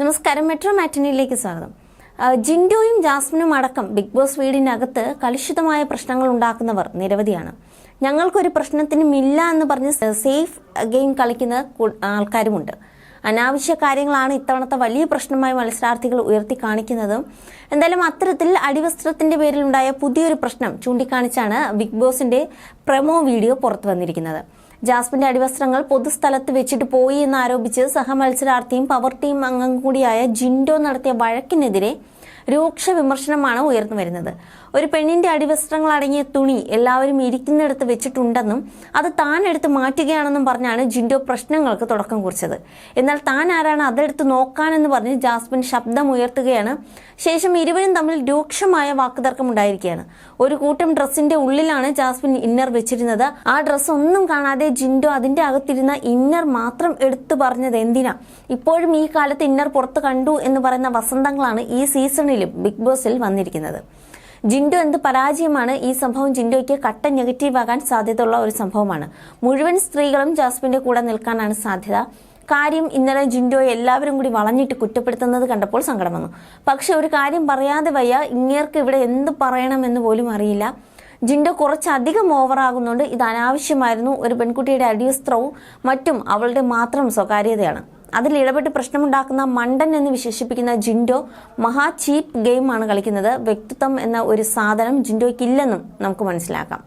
നമസ്കാരം മെട്രോ മാറ്റിനിയിലേക്ക് സ്വാഗതം. ജിൻഡോയും ജാസ്മിനും അടക്കം ബിഗ് ബോസ് വീടിനകത്ത് കലുഷിതമായ പ്രശ്നങ്ങൾ ഉണ്ടാക്കുന്നവർ നിരവധിയാണ്. ഞങ്ങൾക്കൊരു പ്രശ്നത്തിനും ഇല്ല എന്ന് പറഞ്ഞ് സേഫ് ഗെയിം കളിക്കുന്ന ആൾക്കാരുമുണ്ട്. അനാവശ്യ കാര്യങ്ങളാണ് ഇത്തവണത്തെ വലിയ പ്രശ്നമായി മത്സരാർത്ഥികൾ ഉയർത്തി കാണിക്കുന്നതും. എന്തായാലും അത്തരത്തിൽ അടിവസ്ത്രത്തിന്റെ പേരിൽ ഉണ്ടായ പുതിയൊരു പ്രശ്നം ചൂണ്ടിക്കാണിച്ചാണ് ബിഗ് ബോസിന്റെ പ്രമോ വീഡിയോ പുറത്തു വന്നിരിക്കുന്നത്. ജാസ്മിന്റെ അടിവസ്ത്രങ്ങൾ പൊതുസ്ഥലത്ത് വെച്ചിട്ട് പോയി എന്ന് ആരോപിച്ച് സഹമത്സരാർത്ഥിയും പവർ ടീം അംഗം കൂടിയായ ജിൻഡോ നടത്തിയ വഴക്കിനെതിരെ രൂക്ഷ വിമർശനമാണ് ഉയർന്നു വരുന്നത്. ഒരു പെണ്ണിന്റെ അടിവസ്ത്രങ്ങൾ അടങ്ങിയ തുണി എല്ലാവരും ഇരിക്കുന്നിടത്ത് വെച്ചിട്ടുണ്ടെന്നും അത് താൻ എടുത്ത് മാറ്റുകയാണെന്നും പറഞ്ഞാണ് ജിൻഡോ പ്രശ്നങ്ങൾക്ക് തുടക്കം കുറിച്ചത്. എന്നാൽ താൻ ആരാണ് അതെടുത്ത് നോക്കാനെന്ന് പറഞ്ഞ് ജാസ്മിൻ ശബ്ദം ഉയർത്തുകയാണ്. ശേഷം ഇരുവരും തമ്മിൽ രൂക്ഷമായ വാക്കുതർക്കം ഉണ്ടായിരിക്കുകയാണ്. ഒരു കൂട്ടം ഡ്രസ്സിന്റെ ഉള്ളിലാണ് ജാസ്മിൻ ഇന്നർ വെച്ചിരുന്നത്. ആ ഡ്രസ്സ് ഒന്നും കാണാതെ ജിൻഡോ അതിന്റെ അകത്തിരുന്ന ഇന്നർ മാത്രം എടുത്തു പറഞ്ഞത് എന്തിനാ? ഇപ്പോഴും ഈ കാലത്ത് ഇന്നർ പുറത്ത് കണ്ടു എന്ന് പറയുന്ന വസന്തങ്ങളാണ് ഈ സീസണിലും ബിഗ് ബോസിൽ വന്നിരിക്കുന്നത്. ജിൻഡോ എന്ത് പരാജയമാണ്? ഈ സംഭവം ജിൻഡോയ്ക്ക് കട്ട നെഗറ്റീവ് ആകാൻ സാധ്യതയുള്ള ഒരു സംഭവമാണ്. മുഴുവൻ സ്ത്രീകളും ജാസ്മിന്റെ കൂടെ നിൽക്കാനാണ് സാധ്യത. കാര്യം ഇന്നലെ ജിൻഡോയെ എല്ലാവരും കൂടി വളഞ്ഞിട്ട് കുറ്റപ്പെടുത്തുന്നത് കണ്ടപ്പോൾ സങ്കടം വന്നു. പക്ഷെ ഒരു കാര്യം പറയാതെ വയ്യ. ഇങ്ങേർക്ക് ഇവിടെ എന്ത് പറയണമെന്ന് പോലും അറിയില്ല. ജിൻഡോ കുറച്ചധികം ഓവറാകുന്നുണ്ട് ഇത് അനാവശ്യമായിരുന്നു. ഒരു പെൺകുട്ടിയുടെ അടിയസ്ത്രവും മറ്റും അവളുടെ മാത്രം സ്വകാര്യതയാണ്. അതിൽ ഇടപെട്ട് പ്രശ്നമുണ്ടാക്കുന്ന മണ്ടൻ എന്ന് വിശേഷിപ്പിക്കുന്ന ജിൻഡോ മഹാ ചീപ്പ് ഗെയിമാണ് കളിക്കുന്നത്. വ്യക്തിത്വം എന്ന ഒരു സാധനം ജിൻഡോയ്ക്കില്ലെന്നും നമുക്ക് മനസ്സിലാക്കാം.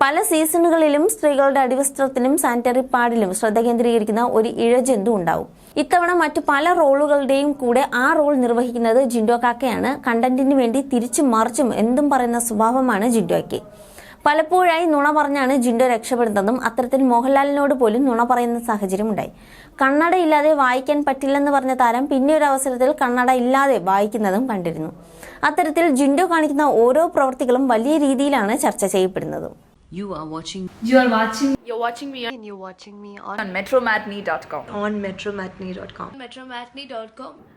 പല സീസണുകളിലും സ്ത്രീകളുടെ അടിവസ്ത്രത്തിനും സാനിറ്ററി പാഡിലും ശ്രദ്ധ കേന്ദ്രീകരിക്കുന്ന ഒരു ഇഴജന്തു ഉണ്ടാവും. ഇത്തവണ മറ്റു പല റോളുകളുടെയും കൂടെ ആ റോൾ നിർവഹിക്കുന്നത് ജിൻഡോ കാക്കയാണ്. കണ്ടന്റിന് വേണ്ടി തിരിച്ചും മറിച്ചും എന്തും പറയുന്ന സ്വഭാവമാണ് ജിൻഡോയ്ക്ക്. പലപ്പോഴായി നുണ പറഞ്ഞാണ് ജിൻഡോ രക്ഷപ്പെടുന്നതും അത്തരത്തിൽ മോഹൻലാലിനോട് പോലും നുണ പറയുന്ന സാഹചര്യമുണ്ടായി കണ്ണട ഇല്ലാതെ വായിക്കാൻ പറ്റില്ലെന്ന് പറഞ്ഞ താരം പിന്നെ ഒരു അവസരത്തിൽ കണ്ണട ഇല്ലാതെ വായിക്കുന്നതും കണ്ടിരുന്നു അത്തരത്തിൽ ജിൻഡോ കാണിക്കുന്ന ഓരോ പ്രവൃത്തികളും വലിയ രീതിയിലാണ് ചർച്ച ചെയ്യപ്പെടുന്നത് You are watching You are watching You're watching me on, and you're watching me on, on metromatney.com. on metromatney.com. metromatney.com.